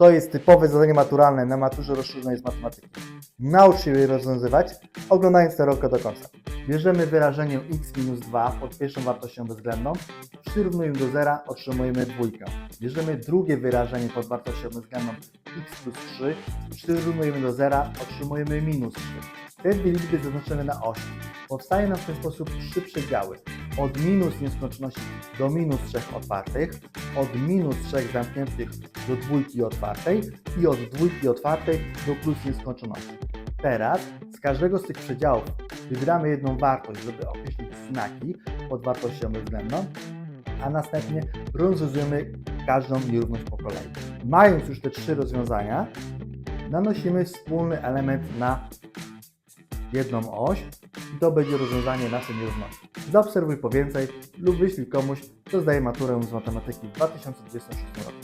To jest typowe zadanie maturalne na maturze rozszerzonej z matematyki. Naucz się je rozwiązywać, oglądając tę do końca. Bierzemy wyrażenie x minus 2 pod pierwszą wartością bezwzględną, przyrównujemy do zera, otrzymujemy dwójkę. Bierzemy drugie wyrażenie pod wartością bezwzględną x plus 3, przyrównujemy do zera, otrzymujemy minus 3. Te dwie liczby zaznaczymy na osi. Powstaje nam w ten sposób trzy przedziały. Od minus nieskończoności do minus 3 otwartych, od minus 3 zamkniętych do dwójki otwartej i od dwójki otwartej do plus nieskończoności. Teraz z każdego z tych przedziałów wybieramy jedną wartość, żeby określić znaki pod wartością bezwzględną, a następnie rozwiązujemy każdą nierówność po kolei. Mając już te trzy rozwiązania, nanosimy wspólny element na jedną oś i to będzie rozwiązanie naszej nierówności. Zaobserwuj po więcej lub wyślij komuś, kto zdaje maturę z matematyki w 2026 roku.